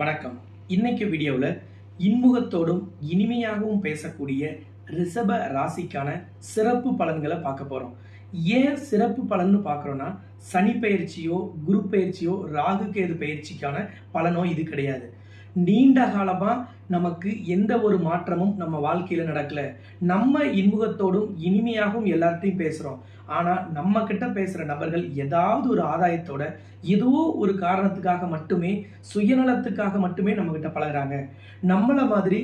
வணக்கம். இன்னைக்கு வீடியோவில் இன்முகத்தோடும் இனிமையாகவும் பேசக்கூடிய ரிஷப ராசிக்கான சிறப்பு பலன்களை பார்க்க போகிறோம் ஏன் சிறப்பு பலன்னு பார்க்குறோன்னா சனி பயிற்சியோ குரு பயிற்சியோ ராகு கேது பயிற்சிக்கான பலனோ இது கிடையாது. நீண்ட காலமாக நமக்கு எந்த ஒரு மாற்றமும் நம்ம வாழ்க்கையில் நடக்கல. நம்ம இன்முகத்தோடும் இனிமையாகவும் எல்லார்ட்டையும் பேசுகிறோம் ஆனால் நம்ம கிட்ட பேசுகிற நபர்கள் ஏதாவது ஒரு ஆதாயத்தோட ஏதோ ஒரு காரணத்துக்காக மட்டுமே சுயநலத்துக்காக மட்டுமே நம்ம கிட்ட பழகுறாங்க. நம்மள மாதிரி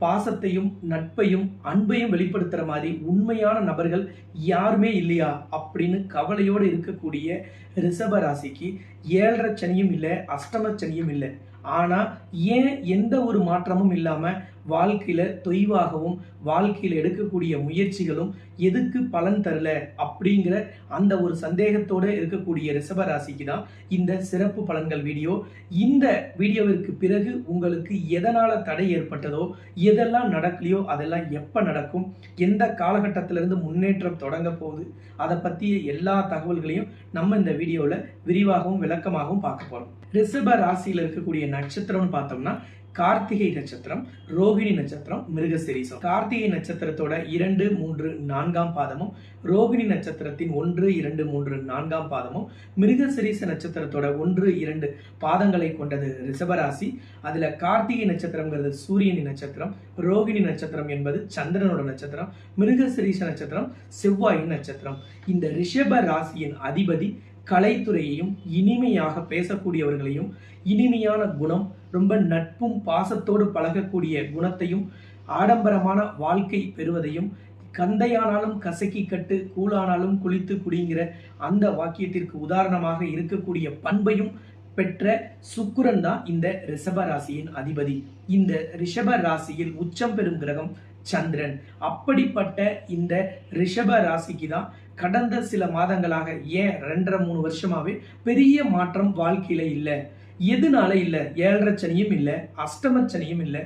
பாசத்தையும் நட்பையும் அன்பையும் வெளிப்படுத்துகிற மாதிரி உண்மையான நபர்கள் யாருமே இல்லையா? அப்படின்னு கவலையோடு இருக்கக்கூடிய ரிஷப ராசிக்கு ஏழரை சனியும் இல்லை அஷ்டம சனியும் இல்லை. ஆனால் ஏன் எந்த ஒரு மாற்றமும் இல்லாமல் வாழ்க்கையில தொய்வாகவும் வாழ்க்கையில எடுக்கக்கூடிய முயற்சிகளும் எதுக்கு பலன் தரல அப்படிங்கிற அந்த ஒரு சந்தேகத்தோட இருக்கக்கூடிய ரிஷப ராசிக்கு தான் இந்த சிறப்பு பலன்கள் வீடியோ. இந்த வீடியோவிற்கு பிறகு உங்களுக்கு எதனால தடை ஏற்பட்டதோ எதெல்லாம் நடக்கலையோ அதெல்லாம் எப்ப நடக்கும் எந்த காலகட்டத்திலிருந்து முன்னேற்றம் தொடங்க போகுது அதை பற்றிய எல்லா தகவல்களையும் நம்ம இந்த வீடியோவில் விரிவாகவும் விளக்கமாகவும் பார்க்க போகிறோம் ரிஷப ராசியில் இருக்கக்கூடிய நட்சத்திரம்னு பார்த்தோம்னா கார்த்திகை நட்சத்திரம் ரோகிணி நட்சத்திரம் மிருகசிரீசம். கார்த்திகை நட்சத்திரத்தோட இரண்டு மூன்று நான்காம் பாதமும் ரோகிணி நட்சத்திரத்தின் ஒன்று இரண்டு மூன்று நான்காம் பாதமும் மிருகசிரீச நட்சத்திரத்தோட ஒன்று இரண்டு பாதங்களை கொண்டது ரிஷபராசி. அதுல கார்த்திகை நட்சத்திரம்ங்கிறது சூரியனின் நட்சத்திரம் ரோகிணி நட்சத்திரம் என்பது சந்திரனோட நட்சத்திரம் மிருகசிரீச நட்சத்திரம் செவ்வாயின் நட்சத்திரம். இந்த ரிஷப ராசியின் அதிபதி கலைத்துறையையும் இனிமையாக பேசக்கூடியவர்களையும் இனிமையான குணம் ரொம்ப நட்பும் பாசத்தோடு பழகக்கூடிய குணத்தையும் ஆடம்பரமான வாழ்க்கை பெறுவதையும் கந்தையானாலும் கசக்கி கட்டு கூழானாலும் குளித்து குடிங்கிற அந்த வாக்கியத்திற்கு உதாரணமாக இருக்கக்கூடிய பண்பையும் பெற்ற சுக்குரன் தான் இந்த ரிஷப ராசியின் அதிபதி. இந்த ரிஷப ராசியில் உச்சம் பெறும் கிரகம் சந்திரன். அப்படிப்பட்ட இந்த ரிஷப ராசிக்கு தான் கடந்த சில மாதங்களாக ஏன் ரெண்டரை மூணு வருஷமாவே பெரிய மாற்றம் வாழ்க்கையில இல்லை. எதனால இல்லை? ஏழரை சனியும் இல்லை அஷ்டம சனியும் இல்லை.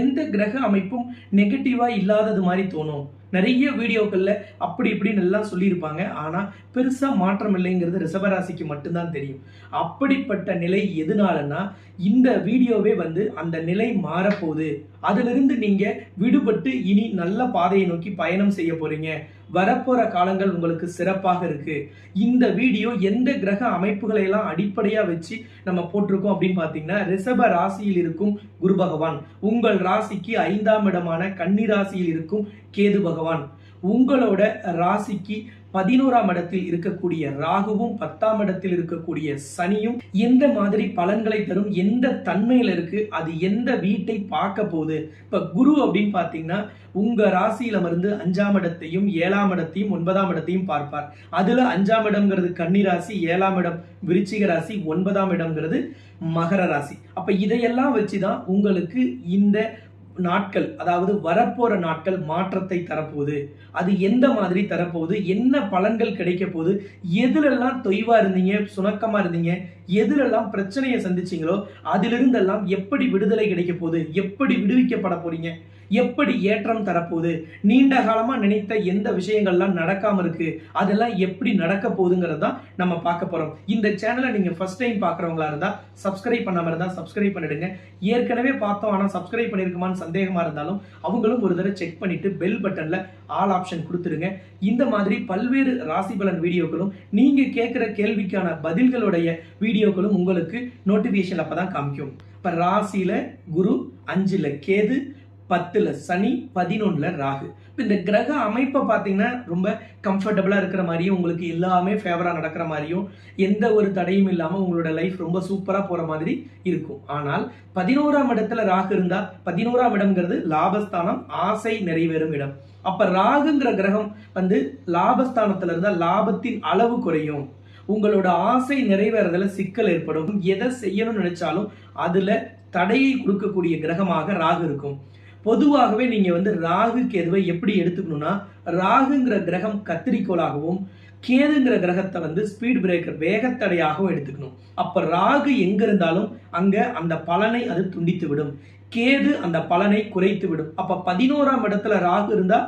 எந்த கிரக அமைப்பும் நெகட்டிவா இல்லாதது மாதிரி தோணும். நிறைய வீடியோக்களில் அப்படி இப்படின்னு எல்லாம் சொல்லியிருப்பாங்க. ஆனால் பெருசாக மாற்றம் இல்லைங்கிறது ரிஷபராசிக்கு மட்டும்தான் தெரியும். அப்படிப்பட்ட நிலை எதனாலன்னா இந்த வீடியோவே வந்து அந்த நிலை மாறப்போகுது. அதிலிருந்து நீங்கள் விடுபட்டு இனி நல்ல பாதையை நோக்கி பயணம் செய்ய போகிறீங்க வரப்போகிற காலங்கள் உங்களுக்கு சிறப்பாக இருக்குது இந்த வீடியோ எந்த கிரக அமைப்புகளை எல்லாம் அடிப்படையாக வச்சு நம்ம போட்டிருக்கோம் அப்படின்னு பார்த்தீங்கன்னா ரிஷப ராசியில் இருக்கும் குரு பகவான். உங்கள் ராசிக்கு ஐந்தாம் இடமான கன்னி ராசியில் இருக்கும் கேது பகவான். உங்களோட ராசிக்கு பதினோராம் இடத்தில் இருக்கக்கூடிய ராகுவும் பத்தாம் இடத்தில் இருக்கக்கூடிய சனியும் எந்த மாதிரி பலன்களை தரும் எந்த தன்மையில இருக்கு அது எந்த வீட்டை பார்க்க போகுது. இப்ப குரு அப்படின்னு பாத்தீங்கன்னா உங்க ராசியில மருந்து அஞ்சாம் இடத்தையும் ஏழாம் இடத்தையும் ஒன்பதாம் இடத்தையும் பார்ப்பார். அதுல அஞ்சாம் இடம்ங்கிறது கன்னி ராசி ஏழாம் இடம் விருச்சிக ராசி ஒன்பதாம் இடம்ங்கிறது மகர ராசி. அப்ப இதையெல்லாம் வச்சுதான் உங்களுக்கு இந்த நாட்கள் அதாவது வரப்போற நாட்கள் மாற்றத்தை தரப்போகுது. அது எந்த மாதிரி தரப்போகுது? என்ன பலன்கள் கிடைக்க போகுது எதுலெல்லாம் தொய்வா இருந்தீங்க? சுணக்கமா இருந்தீங்க? எதுலெல்லாம் பிரச்சனையை சந்திச்சீங்களோ அதிலிருந்தெல்லாம் எப்படி விடுதலை கிடைக்க போகுது எப்படி விடுவிக்கப்பட போறீங்க? எப்படி ஏற்றம் தரப்போகுது? நீண்ட காலமாக நினைத்த எந்த விஷயங்கள்லாம் நடக்காமல் இருக்கு? அதெல்லாம் எப்படி நடக்க போகுதுங்கிறது தான் நம்ம பார்க்க போகிறோம் இந்த சேனலை நீங்கள் ஃபர்ஸ்ட் டைம் பார்க்குறவங்களா இருந்தால் சப்ஸ்கிரைப் பண்ணாமல் இருந்தால் சப்ஸ்கிரைப் பண்ணிடுங்க. ஏற்கனவே பார்த்தோம் ஆனால் சப்ஸ்கிரைப் பண்ணியிருக்குமான்னு சந்தேகமாக இருந்தாலும் அவங்களும் ஒரு தடவை செக் பண்ணிட்டு பெல் பட்டனில் ஆல் ஆப்ஷன் கொடுத்துருங்க இந்த மாதிரி பல்வேறு ராசி பலன் வீடியோக்களும் நீங்கள் கேட்குற கேள்விக்கான பதில்களுடைய வீடியோக்களும் உங்களுக்கு நோட்டிஃபிகேஷன் அப்போ தான் காமிக்கும். இப்போ ராசியில் குரு அஞ்சில் கேது பத்துல சனி பதினொன்னுல ராகு. இப்போ இந்த கிரக அமைப்பை பார்த்தீங்கன்னா ரொம்ப கம்ஃபர்டபுளாக இருக்கிற மாதிரியும் உங்களுக்கு எல்லாமே ஃபேவராக நடக்கிற மாதிரியும் எந்த ஒரு தடையும் இல்லாமல் உங்களோட லைஃப் ரொம்ப சூப்பராக போகிற மாதிரி இருக்கும். ஆனால் பதினோராம் இடத்துல ராகு இருந்தா பதினோராம் இடம்ங்கிறது லாபஸ்தானம் ஆசை நிறைவேறும் இடம். அப்ப ராகுங்கிற கிரகம் வந்து லாபஸ்தானத்துல இருந்தா லாபத்தின் அளவு குறையும். உங்களோட ஆசை நிறைவேறதுல சிக்கல் ஏற்படும். எதை செய்யணும்னு நினைச்சாலும் அதுல தடையை கொடுக்கக்கூடிய கிரகமாக ராகு இருக்கும். பொதுவாகவே நீங்க வந்து ராகு கேதுவை எப்படி எடுத்துக்கணும்னா ராகுங்கிற கிரகம் கத்திரிக்கோளாகவும் கேதுங்கிற கிரகத்தை வந்து ஸ்பீட் பிரேக்கர் வேகத்தடையாகவும் எடுத்துக்கணும். அப்ப ராகு எங்க இருந்தாலும் அங்க அந்த பலனை அது துண்டித்து விடும் கேது அந்த பலனை குறைத்து விடும் அப்ப பதினோராம் இடத்துல ராகு இருந்தா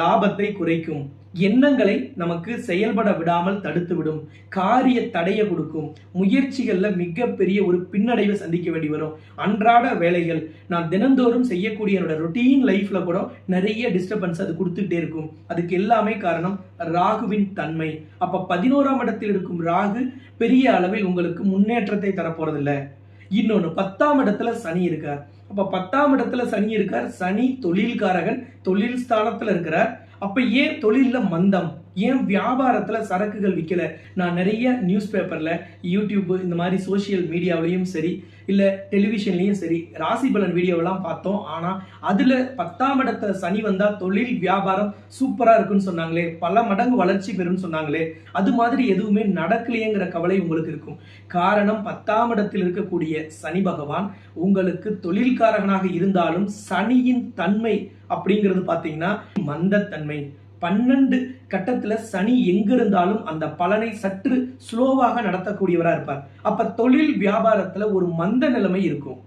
லாபத்தை குறைக்கும். எண்ணங்களை நமக்கு செயல்பட விடாமல் தடுத்துவிடும் காரிய தடைய கொடுக்கும். முயற்சிகளில் மிகப்பெரிய ஒரு பின்னடைவை சந்திக்க வேண்டி வரும். அன்றாட வேலைகள். நான் தினந்தோறும் செய்யக்கூடிய என்னோட ரொட்டீன் லைஃப்ல கூட நிறைய டிஸ்டர்பன்ஸ் அது கொடுத்துட்டே இருக்கும். அதுக்கு எல்லாமே காரணம் ராகுவின் தன்மை. அப்ப பதினோராம் இடத்தில் இருக்கும் ராகு பெரிய அளவில் உங்களுக்கு முன்னேற்றத்தை தரப்போறதில்லை. இன்னொன்று பத்தாம் இடத்துல சனி இருக்கார். அப்போ பத்தாம் இடத்துல சனி இருக்கார். சனி தொழில்காரகன் தொழில் ஸ்தானத்தில் இருக்கிறார். அப்ப ஏன் தொழிலில் மந்தம்? ஏன் வியாபாரத்துல சரக்குகள் விற்கல நான் நிறைய நியூஸ் பேப்பர்ல யூடியூப் இந்த மாதிரி சோஷியல் மீடியாவிலையும் சரி இல்லை டெலிவிஷன்லேயும் சரி ராசி பலன் வீடியோவெல்லாம் பார்த்தோம். ஆனால் அதில் பத்தாம் இடத்த சனி வந்தால் தொழில் வியாபாரம் சூப்பராக இருக்குன்னு சொன்னாங்களே. பல மடங்கு வளர்ச்சி பெறும்னு சொன்னாங்களே. அது மாதிரி எதுவுமே நடக்கலையேங்கிற கவலை உங்களுக்கு இருக்கும். காரணம் பத்தாம் இடத்தில் இருக்கக்கூடிய சனி பகவான் உங்களுக்கு தொழில்காரகனாக இருந்தாலும் சனியின் தன்மை அப்படிங்கிறது பார்த்தீங்கன்னா மந்தத்தன்மை. பன்னெண்டு கட்டத்துல சனி எங்க இருந்தாலும் அந்த பலனை சற்று ஸ்லோவாக நடத்தக்கூடியவரா இருப்பார். அப்ப தொழில் வியாபாரத்துல ஒரு மந்த நிலைமை இருக்கும்.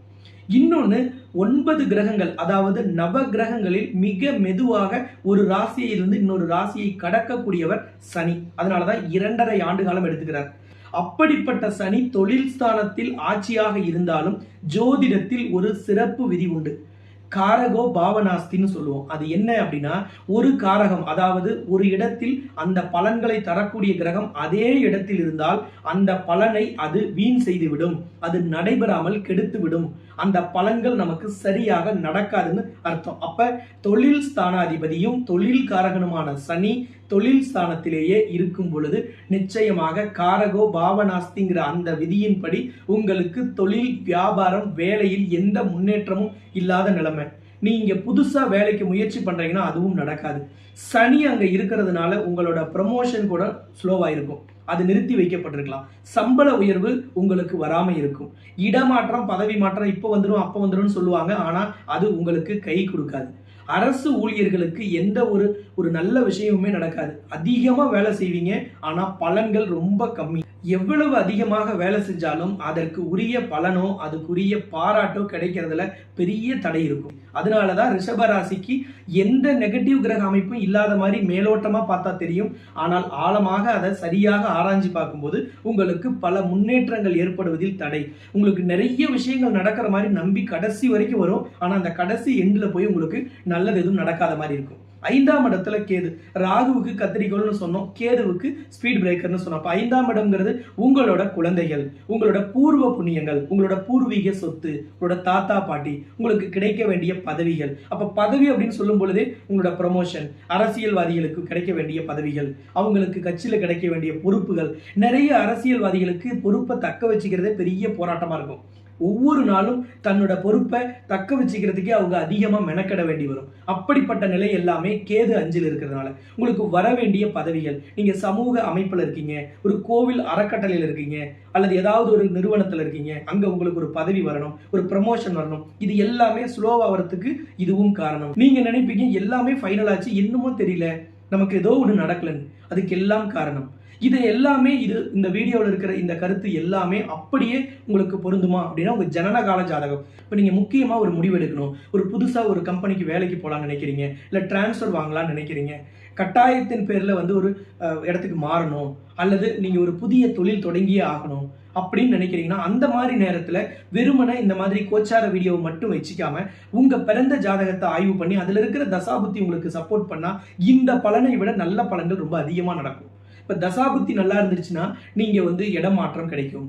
இன்னொன்னு ஒன்பது கிரகங்கள் அதாவது நவ கிரகங்களில் மிக மெதுவாக ஒரு ராசியிலிருந்து இருந்து இன்னொரு ராசியை கடக்கக்கூடியவர் சனி. அதனால தான் இரண்டரை ஆண்டு காலம் எடுத்துக்கிறார். அப்படிப்பட்ட சனி தொழில் ஸ்தானத்தில் ஆட்சியாக இருந்தாலும் ஜோதிடத்தில் ஒரு சிறப்பு விதி உண்டு. காரகோ பாவனாஸ்தின்னு சொல்லுவோம். அது என்ன அப்படின்னா ஒரு காரகம் அதாவது ஒரு இடத்தில் அந்த பலன்களை தரக்கூடிய கிரகம் அதே இடத்தில் இருந்தால் அந்த பலனை அது வீண் செய்துவிடும். அது நடைபெறாமல் கெடுத்துவிடும். அந்த பலன்கள் நமக்கு சரியாக நடக்காதுன்னு அர்த்தம். அப்ப தொழில் ஸ்தானாதிபதியும் தொழில் காரகனுமான சனி தொழில் ஸ்தானத்திலேயே இருக்கும் பொழுது நிச்சயமாக காரகோ பாவனாஸ்திங்கிற அந்த விதியின்படி உங்களுக்கு தொழில் வியாபாரம் வேலையில் எந்த முன்னேற்றமும் இல்லாத நிலைமை. நீங்க புதுசா வேலைக்கு முயற்சி பண்றீங்கன்னா அதுவும் நடக்காது. சனி அங்க இருக்கிறதுனால உங்களோட ப்ரமோஷன் கூட ஸ்லோவா இருக்கும். அது நிறுத்தி வைக்கப்பட்டிருக்கலாம். சம்பள உயர்வு உங்களுக்கு வராம இருக்கும். இடமாற்றம் பதவி மாற்றம் இப்போ வந்துடும் அப்போ வந்துடும் சொல்லுவாங்க. ஆனா அது உங்களுக்கு கை கொடுக்காது. அரசு ஊழியர்களுக்கு எந்த ஒரு ஒரு நல்ல விஷயமுமே நடக்காது. அதிகமாக வேலை செய்வீங்க ஆனால் பலன்கள் ரொம்ப கம்மி. எவ்வளவு அதிகமாக வேலை செஞ்சாலும் அதற்கு உரிய பலனோ அதுக்குரிய பாராட்டோ கிடைக்கிறதுல பெரிய தடை இருக்கும். அதனால தான் ரிஷபராசிக்கு எந்த நெகட்டிவ் கிரக அமைப்பும் இல்லாத மாதிரி மேலோட்டமாக பார்த்தா தெரியும். ஆனால் ஆழமாக அதை சரியாக ஆராய்ஞ்சு பார்க்கும்போது உங்களுக்கு பல முன்னேற்றங்கள் ஏற்படுவதில் தடை. உங்களுக்கு நிறைய விஷயங்கள் நடக்கிற மாதிரி நம்பி கடைசி வரைக்கும் வரும். ஆனால் அந்த கடைசி எண்டில் போய் உங்களுக்கு நல்லது எதுவும் நடக்காத மாதிரி இருக்கும். ஐந்தாம் இடத்துல கேது. ராகுவுக்கு கத்திரிக்கோள்னு சொன்னோம். கேதுவுக்கு ஸ்பீட் பிரேக்கர்னு சொன்னோம். அப்ப ஐந்தாம் இடம்ங்கிறது உங்களோட குழந்தைகள் உங்களோட பூர்வ புண்ணியங்கள் உங்களோட பூர்வீக சொத்து உங்களோட தாத்தா பாட்டி உங்களுக்கு கிடைக்க வேண்டிய பதவிகள். அப்ப பதவி அப்படின்னு சொல்லும் பொழுதே உங்களோட ப்ரமோஷன் அரசியல்வாதிகளுக்கு கிடைக்க வேண்டிய பதவிகள் அவங்களுக்கு கட்சியில கிடைக்க வேண்டிய பொறுப்புகள். நிறைய அரசியல்வாதிகளுக்கு பொறுப்பை தக்க வச்சுக்கிறதே பெரிய போராட்டமா இருக்கும். ஒவ்வொரு நாளும் தன்னோட பொறுப்பை தக்க வச்சுக்கிறதுக்கே அவங்க அதிகமாக மெனக்கெட வேண்டி வரும். அப்படிப்பட்ட நிலை எல்லாமே கேது அஞ்சில் இருக்கிறதுனால. உங்களுக்கு வர வேண்டிய பதவிகள் நீங்கள் சமூக அமைப்பில் இருக்கீங்க ஒரு கோவில் அறக்கட்டளையில் இருக்கீங்க அல்லது ஏதாவது ஒரு நிறுவனத்தில் இருக்கீங்க அங்கே உங்களுக்கு ஒரு பதவி வரணும் ஒரு ப்ரமோஷன் வரணும். இது எல்லாமே ஸ்லோவாக வரதுக்கு இதுவும் காரணம். நீங்கள் நினைப்பீங்க எல்லாமே ஃபைனல் ஆச்சு இன்னமும் தெரியல நமக்கு ஏதோ ஒன்று நடக்கலன்னு. அதுக்கு எல்லாம் காரணம். இது எல்லாமே இது இந்த வீடியோவில் இருக்கிற இந்த கருத்து எல்லாமே அப்படியே உங்களுக்கு பொருந்துமா அப்படின்னா உங்கள் ஜனனகால ஜாதகம். இப்போ நீங்கள் முக்கியமாக ஒரு முடிவு எடுக்கணும். ஒரு புதுசாக ஒரு கம்பெனிக்கு வேலைக்கு போகலான்னு நினைக்கிறீங்க. இல்லை டிரான்ஸ்ஃபர் வாங்கலாம்னு நினைக்கிறீங்க. கட்டாயத்தின் பேரில் வந்து ஒரு இடத்துக்கு மாறணும். அல்லது நீங்கள் ஒரு புதிய தொழில் தொடங்கியே ஆகணும் அப்படின்னு நினைக்கிறீங்கன்னா அந்த மாதிரி நேரத்தில் வெறுமனை இந்த மாதிரி கோச்சார வீடியோவை மட்டும் வச்சுக்காம உங்கள் பிறந்த ஜாதகத்தை ஆய்வு பண்ணி அதில் இருக்கிற தசாபுத்தி உங்களுக்கு சப்போர்ட் பண்ணால் இந்த பலனை விட நல்ல பலன்கள் ரொம்ப அதிகமாக நடக்கும். இப்போ தசாபுத்தி நல்லா இருந்துச்சுன்னா நீங்கள் வந்து இடம் மாற்றம் கிடைக்கும்.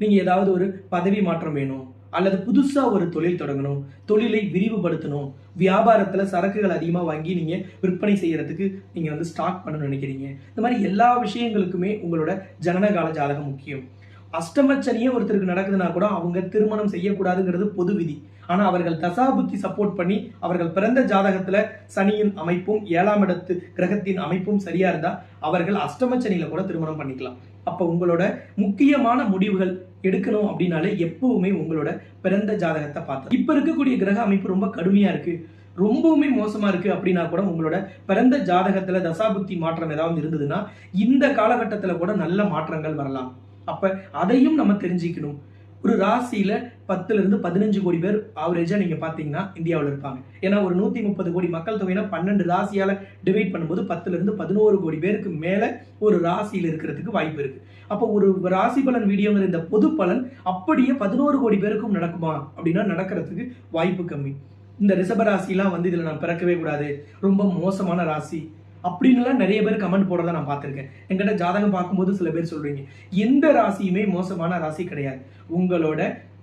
நீங்கள் ஏதாவது ஒரு பதவி மாற்றம் வேணும். அல்லது புதுசாக ஒரு தொழில் தொடங்கணும். தொழிலை விரிவுபடுத்தணும். வியாபாரத்தில் சரக்குகள் அதிகமாக வாங்கி நீங்கள் விற்பனை செய்கிறதுக்கு நீங்கள் வந்து ஸ்டாக் பண்ணணும்னு நினைக்கிறீங்க. இந்த மாதிரி எல்லா விஷயங்களுக்குமே உங்களோட ஜனனகால ஜாதகம் முக்கியம். அஷ்டமச்சனியே ஒருத்தருக்கு நடக்குதுன்னா கூட அவங்க திருமணம் செய்யக்கூடாதுங்கிறது பொது விதி. ஆனா அவர்கள் தசாபுத்தி சப்போர்ட் பண்ணி அவர்கள் பிறந்த ஜாதகத்துல சனியின் அமைப்பும் ஏழாம் இடத்து கிரகத்தின் அமைப்பும் சரியா இருந்தா அவர்கள் அஷ்டமச்சனியில கூட திருமணம் பண்ணிக்கலாம். அப்ப உங்களோட முக்கியமான முடிவுகள் எடுக்கணும் அப்படின்னாலே எப்பவுமே உங்களோட பிறந்த ஜாதகத்தை பார்த்து. இப்ப இருக்கக்கூடிய கிரக அமைப்பு ரொம்ப கடுமையா இருக்கு. ரொம்பவுமே மோசமா இருக்கு அப்படின்னா கூட உங்களோட பிறந்த ஜாதகத்துல தசாபுத்தி மாற்றம் ஏதாவது இருந்ததுன்னா இந்த காலகட்டத்துல கூட நல்ல மாற்றங்கள் வரலாம். அப்போ அதையும் நம்ம தெரிஞ்சுக்கணும். ஒரு ராசியில் பத்துலேருந்து பதினஞ்சு கோடி பேர் ஆவரேஜாக நீங்கள் பார்த்தீங்கன்னா இந்தியாவில் இருப்பாங்க. ஏன்னா ஒரு நூற்றி முப்பது கோடி மக்கள் தொகைனா பன்னெண்டு ராசியால் டிவைட் பண்ணும்போது பத்துலேருந்து பதினோரு கோடி பேருக்கு மேலே ஒரு ராசியில் இருக்கிறதுக்கு வாய்ப்பு இருக்குது அப்போ ஒரு ராசி பலன் வீடியோங்கிற இந்த பொது பலன் அப்படியே பதினோரு கோடி பேருக்கும் நடக்குமா அப்படின்னா நடக்கிறதுக்கு வாய்ப்பு கம்மி. இந்த ரிஷப ராசிலாம் வந்து இதில் நான் பிறக்கவே கூடாது. ரொம்ப மோசமான ராசி. அப்படின்னுலாம் நிறைய பேர் கமெண்ட் போடுறத நான் பார்த்துருக்கேன். என்கிட்ட ஜாதகம் பார்க்கும்போது சில பேர் சொல்றீங்க எந்த ராசியுமே மோசமான ராசி கிடையாது. உங்களோட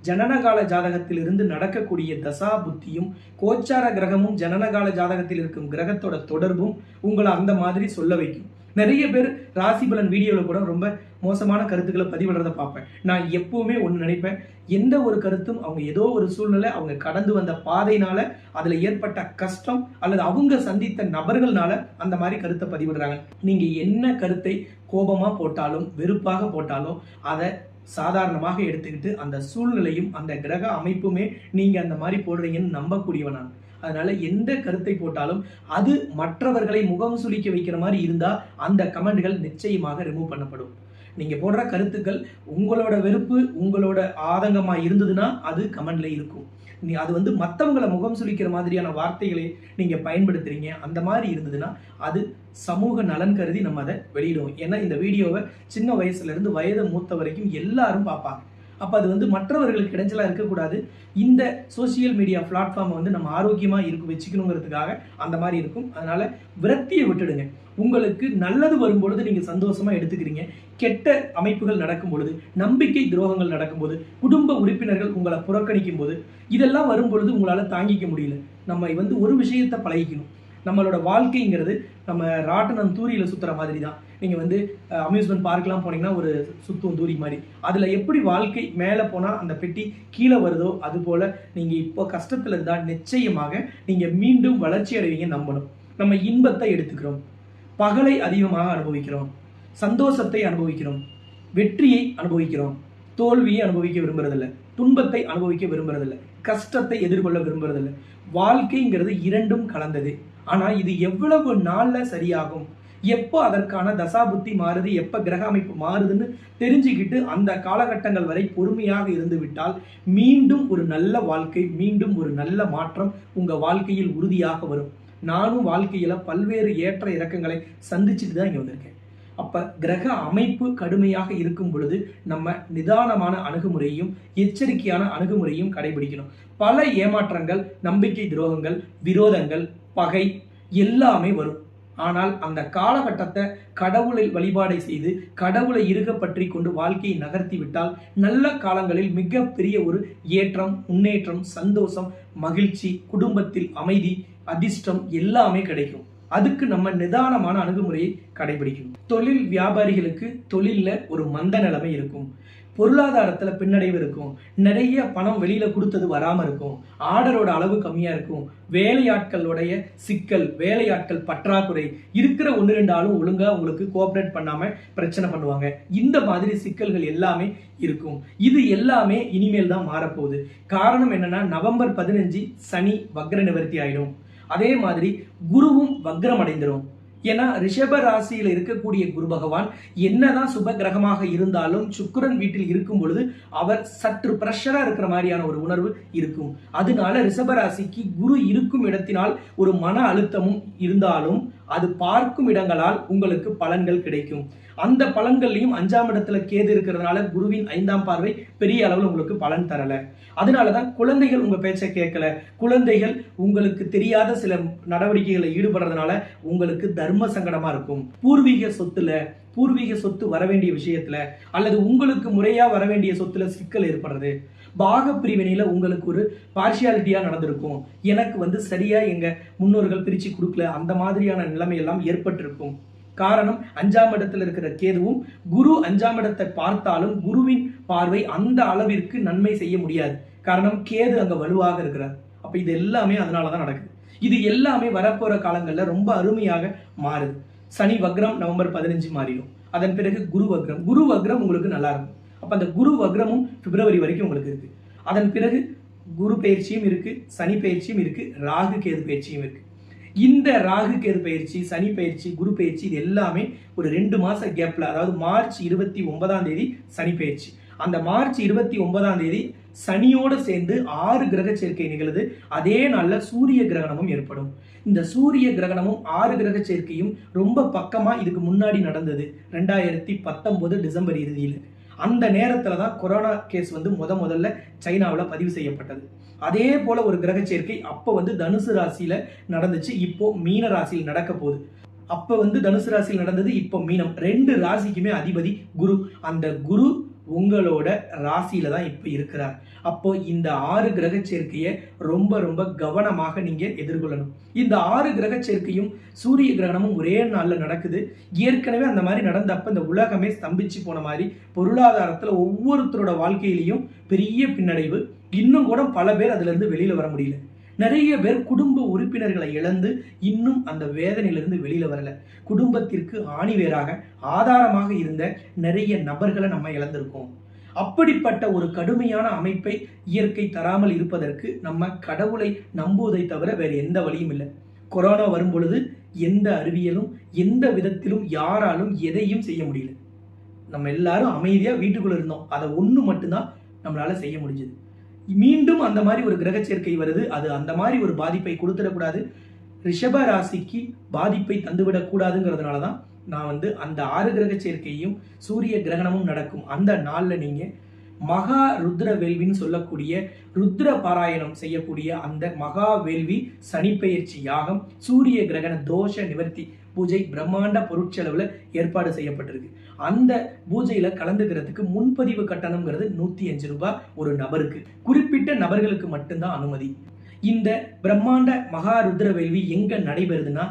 ஜனனகால ஜாதகத்திலிருந்து நடக்கக்கூடிய தசா புத்தியும் கோச்சார கிரகமும் ஜனனகால ஜாதகத்தில் இருக்கும் கிரகத்தோட தொடர்பும் உங்களை அந்த மாதிரி சொல்ல வைக்கும். நிறைய பேர் ராசி பலன் வீடியோவில் கூட ரொம்ப மோசமான கருத்துக்களை பதிவிடுறத பார்ப்பேன். நான் எப்போவுமே ஒன்று நினைப்பேன் எந்த ஒரு கருத்தும் அவங்க ஏதோ ஒரு சூழ்நிலை அவங்க கடந்து வந்த பாதையினால அதில் ஏற்பட்ட கஷ்டம் அல்லது அவங்க சந்தித்த நபர்கள்னால அந்த மாதிரி கருத்தை பதிவிடுறாங்க. நீங்கள் என்ன கருத்தை கோபமாக போட்டாலும் வெறுப்பாக போட்டாலும் அதை சாதாரணமாக எடுத்துக்கிட்டு அந்த சூழ்நிலையும் அந்த கிரக அமைப்புமே நீங்கள் அந்த மாதிரி போடுறீங்கன்னு நம்பக்கூடியவன் நான். அதனால எந்த கருத்தை போட்டாலும் அது மற்றவர்களை முகம் சுளிக்க வைக்கிற மாதிரி இருந்தா அந்த கமெண்ட்கள் நிச்சயமாக ரிமூவ் பண்ணப்படும். நீங்க போடுற கருத்துக்கள் உங்களோட வெறுப்பு உங்களோட ஆதங்கமா இருந்ததுன்னா அது கமெண்ட்ல இருக்கும். நீ அது வந்து மற்றவங்களை முகம் சுளிக்கிற மாதிரியான வார்த்தைகளை நீங்க பயன்படுத்துறீங்க அந்த மாதிரி இருந்ததுன்னா அது சமூக நலன் கருதி நம்ம அதை வெளியிடுவோம். ஏன்னா இந்த வீடியோவை சின்ன வயசுல இருந்து வயது மூத்த வரைக்கும் எல்லாரும் பார்ப்பாங்க. அப்போ அது வந்து மற்றவர்களுக்கு இடைஞ்சலாக இருக்கக்கூடாது. இந்த சோசியல் மீடியா பிளாட்ஃபார்மை வந்து நம்ம ஆரோக்கியமாக இருக்கு வச்சுக்கணுங்கிறதுக்காக அந்த மாதிரி இருக்கும். அதனால் விரக்தியை விட்டுடுங்க. உங்களுக்கு நல்லது வரும்பொழுது நீங்கள் சந்தோஷமாக எடுத்துக்கிறீங்க. கெட்ட அமைப்புகள் நடக்கும் பொழுது நம்பிக்கை துரோகங்கள் நடக்கும்போது குடும்ப உறுப்பினர்கள் உங்களை புறக்கணிக்கும் போது இதெல்லாம் வரும் பொழுது உங்களால் தாங்கிக்க முடியல. நம்ம வந்து ஒரு விஷயத்தை பழகிக்கணும். நம்மளோட வாழ்க்கைங்கிறது நம்ம ராட்டனம் தூரியில் சுற்றுற மாதிரி தான் நீங்கள் வந்து அம்யூஸ்மெண்ட் பார்க்கெலாம் போனீங்கன்னா ஒரு சுத்தும் தூரி மாதிரி. அதில் எப்படி வாழ்க்கை மேலே போனால் அந்த பெட்டி கீழே வருதோ அது நீங்கள் இப்போ கஷ்டத்தில் இருந்தால் நிச்சயமாக நீங்கள் மீண்டும் வளர்ச்சி அடைவீங்க நம்பணும். நம்ம இன்பத்தை எடுத்துக்கிறோம். பகலை அதிகமாக அனுபவிக்கிறோம். சந்தோஷத்தை அனுபவிக்கிறோம். வெற்றியை அனுபவிக்கிறோம். தோல்வியை அனுபவிக்க விரும்புறதில்லை. துன்பத்தை அனுபவிக்க விரும்புறதில்லை. கஷ்டத்தை எதிர்கொள்ள விரும்புறதில்லை. வாழ்க்கைங்கிறது இரண்டும் கலந்தது. ஆனா இது எவ்வளவு நாள்ல சரியாகும்? எப்போ அதற்கான தசாபுத்தி மாறுது? எப்ப கிரக அமைப்பு மாறுதுன்னு தெரிஞ்சுக்கிட்டு அந்த காலகட்டங்கள் வரை பொறுமையாக இருந்து விட்டால் மீண்டும் ஒரு நல்ல வாழ்க்கை மீண்டும் ஒரு நல்ல மாற்றம் உங்க வாழ்க்கையில் உறுதியாக வரும். நானும் வாழ்க்கையில பல்வேறு ஏற்ற இறக்கங்களை சந்திச்சுட்டு தான் இங்க வந்திருக்கேன். அப்ப கிரக அமைப்பு கடுமையாக இருக்கும் பொழுது நம்ம நிதானமான அணுகுமுறையும் எச்சரிக்கையான அணுகுமுறையும் கடைபிடிக்கணும். பல ஏமாற்றங்கள் நம்பிக்கை துரோகங்கள் விரோதங்கள் பகை எல்லாமே வரும். ஆனால் அந்த காலகட்டத்தை கடவுளை வழிபாடை செய்து கடவுளை இருக பற்றி கொண்டு வாழ்க்கையை நகர்த்தி விட்டால் நல்ல காலங்களில் மிகப்பெரிய ஒரு ஏற்றம் முன்னேற்றம் சந்தோஷம் மகிழ்ச்சி குடும்பத்தில் அமைதி அதிர்ஷ்டம் எல்லாமே கிடைக்கும். அதுக்கு நம்ம நிதானமான அணுகுமுறையை கடைபிடிக்கணும். தொழில் வியாபாரிகளுக்கு தொழிலில் ஒரு மந்த நிலைமை இருக்கும். பொருளாதாரத்தில் பின்னடைவு இருக்கும். நிறைய பணம் வெளியில் கொடுத்தது வராமல் இருக்கும். ஆர்டரோட அளவு கம்மியாக இருக்கும். வேலையாட்களுடைய சிக்கல் வேலையாட்கள் பற்றாக்குறை இருக்கிற ஒன்று ரெண்டு ஆளும் ஒழுங்கா உங்களுக்கு கோஆப்ரேட் பண்ணாமல் பிரச்சனை பண்ணுவாங்க. இந்த மாதிரி சிக்கல்கள் எல்லாமே இருக்கும். இது எல்லாமே இனிமேல் தான் மாறப்போகுது. காரணம் என்னன்னா நவம்பர் பதினஞ்சு சனி வக்ர நிவர்த்தி ஆயிடும். அதே மாதிரி குருவும் வக்ரம் அடைந்துடும் ஏன்னா ரிஷப ராசியில் இருக்கக்கூடிய குரு பகவான் என்னதான் சுப கிரகமாக இருந்தாலும் சுக்கிரன் வீட்டில் இருக்கும் பொழுது அவர் சற்று பிரஷரா இருக்கிற மாதிரியான ஒரு உணர்வு இருக்கும். அதனால ரிஷப ராசிக்கு குரு இருக்கும் இடத்தினால் ஒரு மன அழுத்தமும் இருந்தாலும் அது பார்க்கும் இடங்களால் உங்களுக்கு பலன்கள் கிடைக்கும். அந்த பலன்கள்லையும் அஞ்சாம் இடத்துல கேது இருக்கிறதுனால குருவின் ஐந்தாம் பார்வை பெரிய அளவில் உங்களுக்கு பலன் தரல. அதனாலதான் குழந்தைகள் உங்க பேச்சை கேட்கல. குழந்தைகள் உங்களுக்கு தெரியாத சில நடவடிக்கைகளை ஈடுபடுறதுனால உங்களுக்கு தர்ம சங்கடமா இருக்கும். பூர்வீக சொத்துல பூர்வீக சொத்து வர வேண்டிய விஷயத்துல அல்லது உங்களுக்கு முறையா வர வேண்டிய சொத்துல சிக்கல் ஏற்படுறது. பாக பிரிவினையில் உங்களுக்கு ஒரு பார்ஷியாலிட்டியாக நடந்திருக்கும். எனக்கு வந்து சரியா எங்க முன்னோர்கள் பிரித்து கொடுக்கல. அந்த மாதிரியான நிலைமை எல்லாம் ஏற்பட்டிருக்கும். காரணம் அஞ்சாம் இடத்துல இருக்கிற கேதுவும் குரு அஞ்சாம் இடத்தை பார்த்தாலும் குருவின் பார்வை அந்த அளவிற்கு நன்மை செய்ய முடியாது. காரணம் கேது அங்க வலுவாக இருக்கிறார். அப்போ இது எல்லாமே அதனாலதான் நடக்குது. இது எல்லாமே வரப்போற காலங்களில் ரொம்ப அருமையாக மாறுது. சனி வக்ரம் நவம்பர் பதினஞ்சு மாறிடும். அதன் பிறகு குரு வக்ரம். குரு வக்ரம் உங்களுக்கு நல்லா இருக்கும். அப்போ அந்த குரு வக்ரமும் பிப்ரவரி வரைக்கும் உங்களுக்கு இருக்கு. அதன் பிறகு குரு பயிற்சியும் இருக்கு சனி பயிற்சியும் இருக்கு ராகு கேது பயிற்சியும் இருக்கு. இந்த ராகு கேது பயிற்சி சனி பயிற்சி குரு பயிற்சி இது எல்லாமே ஒரு ரெண்டு மாச கேப்ல அதாவது மார்ச் இருபத்தி ஒன்பதாம் தேதி சனி பயிற்சி. அந்த மார்ச் இருபத்தி ஒன்பதாம் தேதி சனியோட சேர்ந்து ஆறு கிரக சேர்க்கை நிகழுது. அதே நாளில் சூரிய கிரகணமும் ஏற்படும். இந்த சூரிய கிரகணமும் ஆறு கிரக சேர்க்கையும் ரொம்ப பக்கமாக இதுக்கு முன்னாடி நடந்தது. ரெண்டாயிரத்தி பத்தொன்பது டிசம்பர் இறுதியில். அந்த நேரத்தில் தான் கொரோனா கேஸ் வந்து முத முதல்ல சைனாவில் பதிவு செய்யப்பட்டது. அதே போல ஒரு கிரக சேர்க்கை அப்போ வந்து தனுசு ராசியில் நடந்துச்சு இப்போ மீன ராசியில் நடக்க போகுது. அப்போ வந்து தனுசு ராசியில் நடந்தது இப்போ மீனம். ரெண்டு ராசிக்குமே அதிபதி குரு. அந்த குரு உங்களோட ராசியில தான் இப்போ இருக்கிறார். அப்போ இந்த ஆறு கிரக சேர்க்கையை ரொம்ப ரொம்ப கவனமாக நீங்க எதிர்கொள்ளணும். இந்த ஆறு கிரக சேர்க்கையும் சூரிய கிரகணமும் ஒரே நாளில் நடக்குது. ஏற்கனவே அந்த மாதிரி நடந்தப்ப இந்த உலகமே ஸ்தம்பிச்சு போன மாதிரி பொருளாதாரத்துல ஒவ்வொருத்தரோட வாழ்க்கையிலையும் பெரிய பின்னடைவு. இன்னும் கூட பல பேர் அதுல இருந்து வெளியில வர முடியல. நிறைய பேர் குடும்ப உறுப்பினர்களை இழந்து இன்னும் அந்த வேதனையிலிருந்து வெளியில வரல. குடும்பத்திற்கு ஆணிவேராக ஆதாரமாக இருந்த நிறைய நபர்களை நம்ம இழந்திருக்கோம். அப்படிப்பட்ட ஒரு கடுமையான அமைப்பை இயற்கை தராமல் இருப்பதற்கு நம்ம கடவுளை நம்புவதை தவிர வேறு எந்த வழியும் இல்லை. கொரோனா வரும் பொழுது எந்த அறிவியலும் எந்த விதத்திலும் யாராலும் எதையும் செய்ய முடியல. நம்ம எல்லாரும் அமைதியாக வீட்டுக்குள்ளே இருந்தோம். அதை ஒன்று மட்டும்தான் நம்மளால் செய்ய முடிஞ்சது. மீண்டும் அந்த மாதிரி ஒரு கிரக சேர்க்கை வருது. அது அந்த மாதிரி ஒரு பாதிப்பை கொடுத்துடக்கூடாது. ரிஷப ராசிக்கு பாதிப்பை தந்துவிடக்கூடாதுங்கிறதுனால தான் நான் வந்து அந்த ஆறு கிரக சேர்க்கையும் சூரிய கிரகணமும் நடக்கும். அந்த நாளில் நீங்கள் மகா ருத்ர வேள்வின்னு சொல்லக்கூடிய ருத்ர பாராயணம் செய்யக்கூடிய அந்த மகா வேள்வி சனிப்பெயர்ச்சி யாகம் சூரிய கிரகண தோஷ நிவர்த்தி பூஜை பிரம்மாண்ட பொருட்செலவுல ஏற்பாடு செய்யப்பட்டிருக்கு. அந்த பூஜையில கலந்துக்கிறதுக்கு முன்பதிவு கட்டணம்ங்கிறது நூத்தி அஞ்சு ரூபாய் ஒரு நபருக்கு. குறிப்பிட்ட நபர்களுக்கு மட்டும்தான் அனுமதி. இந்த பிரம்மாண்ட மகா ருத்ரவேல்வி எங்க நடைபெறுதுன்னா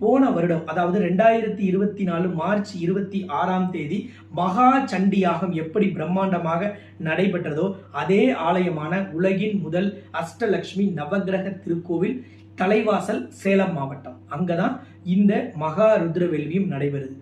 போன வருடம் அதாவது ரெண்டாயிரத்தி இருபத்தி நாலு மார்ச் இருபத்தி ஆறாம் தேதி மகா சண்டியாகம் எப்படி பிரம்மாண்டமாக நடைபெற்றதோ அதே ஆலயமான உலகின் முதல் அஷ்டலக்ஷ்மி நவகிரக திருக்கோவில் தலைவாசல் சேலம் மாவட்டம். அங்கதான் இந்த மகா ருத்ர வேள்வியும் நடைபெறுது.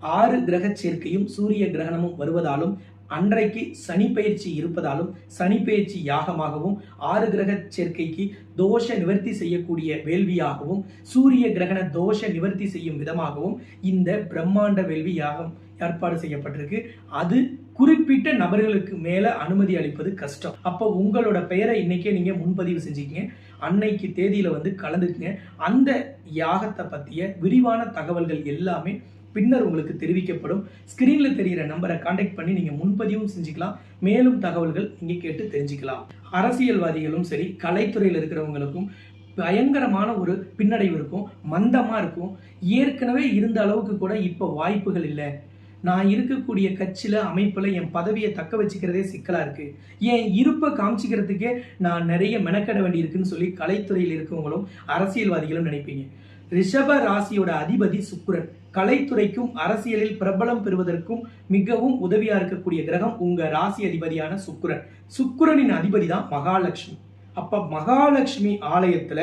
ஆறு கிரக சேர்க்கையும் சூரிய கிரகணமும் வருவதாலும் அன்றைக்கு சனி பயிற்சி இருப்பதாலும் சனி பயிற்சி யாகமாகவும் ஆறு கிரக சேர்க்கைக்கு தோஷ நிவர்த்தி செய்யக்கூடிய வேள்வியாகவும் சூரிய கிரகண தோஷ நிவர்த்தி செய்யும் விதமாகவும் இந்த பிரம்மாண்ட வேள்வி யாகம் ஏற்பாடு செய்யப்பட்டிருக்கு. அது குறிப்பிட்ட நபர்களுக்கு மேல அனுமதி அளிப்பது கஷ்டம். அப்போ உங்களோட பெயரை இன்னைக்கே நீங்க முன்பதிவு செஞ்சுக்கீங்க. அன்னைக்கு தேதியில வந்து கலந்துக்குங்க. அந்த யாகத்தை பற்றிய விரிவான தகவல்கள் எல்லாமே பின்னர் உங்களுக்கு தெரிவிக்கப்படும். ஸ்கிரீன்ல தெரிகிற நம்பரை காண்டாக்ட் பண்ணி நீங்க முன்பதிவும் செஞ்சுக்கலாம். மேலும் தகவல்கள் நீங்க கேட்டு தெரிஞ்சுக்கலாம். அரசியல்வாதிகளும் சரி கலைத்துறையில் இருக்கிறவங்களுக்கும் பயங்கரமான ஒரு பின்னடைவு இருக்கும். மந்தமாக இருக்கும். ஏற்கனவே இருந்த அளவுக்கு கூட இப்போ வாய்ப்புகள் இல்லை. நான் இருக்கக்கூடிய கட்சியில் அமைப்பில் என் பதவியை தக்க வச்சுக்கிறதே சிக்கலாக இருக்கு. என் இருப்பை காமிச்சிக்கிறதுக்கே நான் நிறைய மெனக்கட வேண்டி இருக்குன்னு சொல்லி கலைத்துறையில் இருக்கவங்களும் அரசியல்வாதிகளும் நினைப்பீங்க. ரிஷப ராசியோட அதிபதி சுக்குரன். கலைத்துறைக்கும் அரசியலில் பிரபலம் பெறுவதற்கும் மிகவும் உதவியா இருக்கக்கூடிய கிரகம் உங்க ராசி அதிபதியான சுக்குரன். சுக்குரனின் அதிபதி தான் மகாலட்சுமி. அப்ப மகாலட்சுமி ஆலயத்துல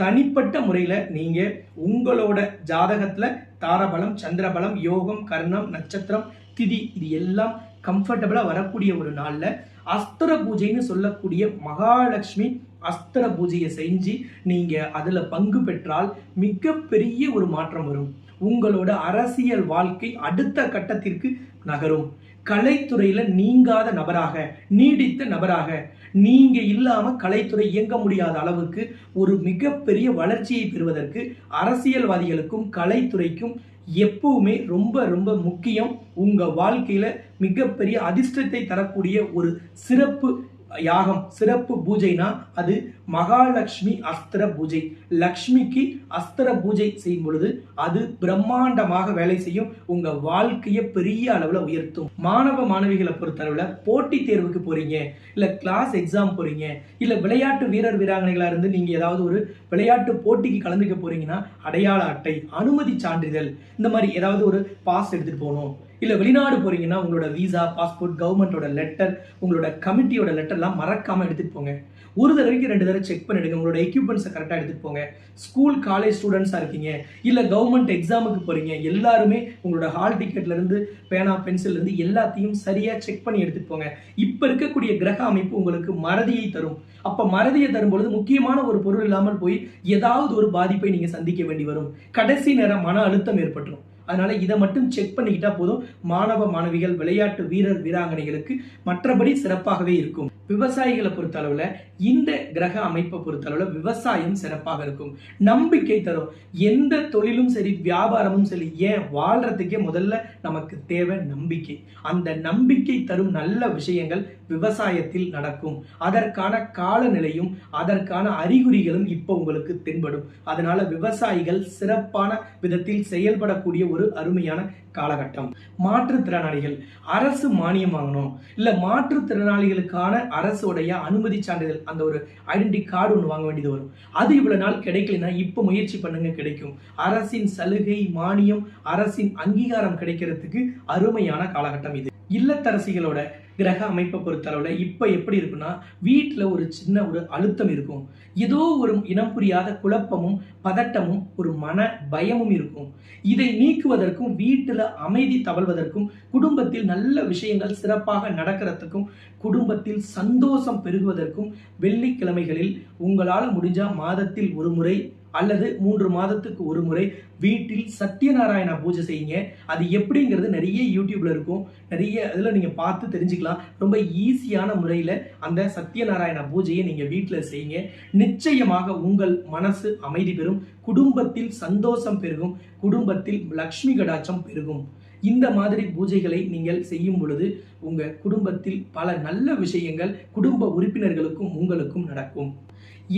தனிப்பட்ட முறையில் நீங்கள் உங்களோட ஜாதகத்தில் தாரபலம் சந்திரபலம் யோகம் கர்ணம் நட்சத்திரம் திதி இது எல்லாம் கம்ஃபர்டபுளாக வரக்கூடிய ஒரு நாளில் அஸ்திர பூஜைன்னு சொல்லக்கூடிய மகாலட்சுமி அஸ்திர பூஜையை செஞ்சு நீங்கள் அதில் பங்கு பெற்றால் மிகப்பெரிய ஒரு மாற்றம் வரும். உங்களோட அரசியல் வாழ்க்கை அடுத்த கட்டத்திற்கு நகரும். கலைத்துறையில் நீங்காத நபராக நீடித்த நபராக நீங்க இல்லாம கலைத்துறை இயங்க முடியாத அளவுக்கு ஒரு மிகப்பெரிய வளர்ச்சியை பெறுவதற்கு அரசியல்வாதிகளுக்கும் கலைத்துறைக்கும் எப்பவுமே ரொம்ப ரொம்ப முக்கியம். உங்க வாழ்க்கையில மிகப்பெரிய அதிர்ஷ்டத்தை தரக்கூடிய ஒரு சிறப்பு யாகம் சிறப்பு பூஜைனா அது மகாலட்சுமி அஸ்திர பூஜை. லக்ஷ்மிக்கு அஸ்திர பூஜை செய்யும் பொழுது அது பிரம்மாண்டமாக வேலை செய்யும் உங்க வாழ்க்கையை பெரிய அளவுல உயர்த்தும். மாணவ மாணவிகளை பொறுத்தளவுல போட்டி தேர்வுக்கு போறீங்க இல்ல கிளாஸ் எக்ஸாம் போறீங்க இல்ல விளையாட்டு வீரர் வீராங்கனைகளா இருந்து நீங்க ஏதாவது ஒரு விளையாட்டு போட்டிக்கு கலந்துக்க போறீங்கன்னா அடையாள அட்டை அனுமதி சான்றிதழ் இந்த மாதிரி ஏதாவது ஒரு பாஸ் எடுத்துட்டு போகணும். இல்லை வெளிநாடு போறீங்கன்னா உங்களோட விசா பாஸ்போர்ட் கவர்மெண்டோட லெட்டர் உங்களோட கமிட்டியோட லெட்டர்லாம் மறக்காமல் எடுத்துகிட்டு போங்க. ஒரு தடவைக்கு ரெண்டு தடவை செக் பண்ணிடுங்க. உங்களோட எக்யூப்மெண்ட்ஸை கரெக்டாக எடுத்துகிட்டு போங்க. ஸ்கூல் காலேஜ் ஸ்டூடெண்ட்ஸாக இருக்கீங்க. இல்லை கவர்மெண்ட் எக்ஸாமுக்கு போகிறீங்க எல்லாருமே உங்களோட ஹால் டிக்கெட்லேருந்து பேனா பென்சிலேருந்து எல்லாத்தையும் சரியாக செக் பண்ணி எடுத்துகிட்டு போங்க. இப்போ இருக்கக்கூடிய கிரக அமைப்பு உங்களுக்கு மறதியை தரும். அப்போ மறதியை தரும்பொழுது முக்கியமான ஒரு பொருள் இல்லாமல் போய் ஏதாவது ஒரு பாதிப்பை நீங்கள் சந்திக்க வேண்டி வரும். கடைசி நேரம் மன அழுத்தம் ஏற்பட்டுரும். அதனால இதை மட்டும் செக் பண்ணிக்கிட்டா போதும். மாணவ மாணவிகள் விளையாட்டு வீரர் வீராங்கனைகளுக்கு மற்றபடி சிறப்பாகவே இருக்கும். விவசாயிகளை பொறுத்த அளவுல இந்த கிரக அமைப்பை பொறுத்த அளவுல விவசாயம் சிறப்பாக இருக்கும். நம்பிக்கை தரும். எந்த தொழிலும் சரி வியாபாரமும் சரி ஏன் வாழ்றதுக்கே முதல்ல நமக்கு தேவை நம்பிக்கை. அந்த நம்பிக்கை தரும் நல்ல விஷயங்கள் விவசாயத்தில் நடக்கும். அதற்கான காலநிலையும் அதற்கான அறிகுறிகளும் இப்போ உங்களுக்கு தென்படும். அதனால விவசாயிகள் சிறப்பான விதத்தில் செயல்படக்கூடிய ஒரு அருமையான காலகட்டம். மாற்றுத்திறனாளிகள் அரசு மானியம் வாங்கணும். இல்ல மாற்றுத்திறனாளிகளுக்கான அரசுடைய அனுமதி சான்றிதழ் அந்த ஒரு ஐடென்டி கார்டு ஒன்று வாங்க வேண்டியது வரும். அது இவ்வளவு நாள் கிடைக்கலனா இப்போ முயற்சி பண்ணுங்க கிடைக்கும். அரசின் சலுகை மானியம் அரசின் அங்கீகாரம் கிடைக்கிறதுக்கு அருமையான காலகட்டம் இது. இல்லத்தரசிகளோட கிரக அமைப்பை பொறுத்தளவில் இப்போ எப்படி இருக்குன்னா வீட்டில் ஒரு சின்ன ஒரு அழுத்தம் இருக்கும். ஏதோ ஒரு இனம் புரியாத குழப்பமும் பதட்டமும் ஒரு மன பயமும் இருக்கும். இதை நீக்குவதற்கும் வீட்டில் அமைதி தவழ்வதற்கும் குடும்பத்தில் நல்ல விஷயங்கள் சிறப்பாக நடக்கிறதுக்கும் குடும்பத்தில் சந்தோஷம் பெருகுவதற்கும் வெள்ளிக்கிழமைகளில் உங்களால் முடிஞ்ச மாதத்தில் ஒரு முறை அல்லது மூன்று மாதத்துக்கு ஒரு முறை வீட்டில் சத்யநாராயண பூஜை செய்யுங்க. அது எப்படிங்கிறது நிறைய யூடியூப்ல இருக்கும். நிறைய அதில் நீங்கள் பார்த்து தெரிஞ்சுக்கலாம். ரொம்ப ஈஸியான முறையில் அந்த சத்யநாராயண பூஜையை நீங்கள் வீட்டில் செய்யுங்க. நிச்சயமாக உங்கள் மனசு அமைதி பெறும். குடும்பத்தில் சந்தோஷம் பெருகும். குடும்பத்தில் லக்ஷ்மி கடாட்சம் பெருகும். இந்த மாதிரி பூஜைகளை நீங்கள் செய்யும் பொழுது உங்கள் குடும்பத்தில் பல நல்ல விஷயங்கள் குடும்ப உறுப்பினர்களுக்கும் உங்களுக்கும் நடக்கும்.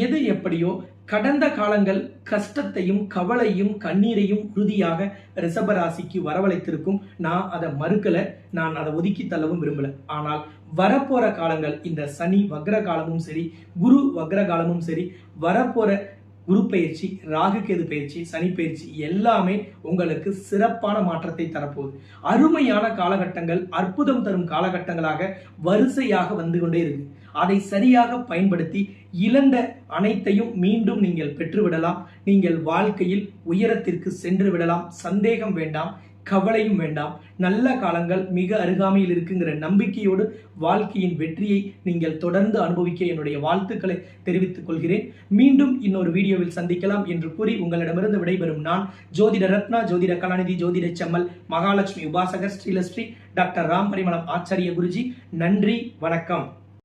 எது எப்படியோ கடந்த காலங்கள் கஷ்டத்தையும் கவலையும் கண்ணீரையும் உறுதியாக ரிஷபராசிக்கு வரவழைத்திருக்கும். நான் அதை மறுக்கல. நான் அதை ஒதுக்கி தள்ளவும் விரும்பல. ஆனால் வரப்போற காலங்கள் இந்த சனி வக்ர காலமும் சரி குரு வக்ர காலமும் சரி வரப்போற குரு பயிற்சி ராகு கேது பயிற்சி சனி பயிற்சி எல்லாமே உங்களுக்கு சிறப்பான மாற்றத்தை தரப்போகுது. அருமையான காலகட்டங்கள் அற்புதம் தரும் காலகட்டங்களாக வரிசையாக வந்து கொண்டே இருக்கு. அதை சரியாக பயன்படுத்தி இழந்த அனைத்தையும் மீண்டும் நீங்கள் பெற்றுவிடலாம். நீங்கள் வாழ்க்கையில் உயரத்திற்கு சென்று விடலாம். சந்தேகம் வேண்டாம். கவலையும் வேண்டாம். நல்ல காலங்கள் மிக அருகாமையில் இருக்குங்கிற நம்பிக்கையோடு வாழ்க்கையின் வெற்றியை நீங்கள் தொடர்ந்து அனுபவிக்க என்னுடைய வாழ்த்துக்களை தெரிவித்துக் கொள்கிறேன். மீண்டும் இன்னொரு வீடியோவில் சந்திக்கலாம் என்று கூறி உங்களிடமிருந்து விடைபெறும் நான் ஜோதிட ரத்னா ஜோதிட கலாநிதி ஜோதிட செம்மல் மகாலட்சுமி உபாசகர் ஸ்ரீலஸ்ரீ டாக்டர் ராம் பரிமளம் ஆச்சாரிய குருஜி. நன்றி வணக்கம்.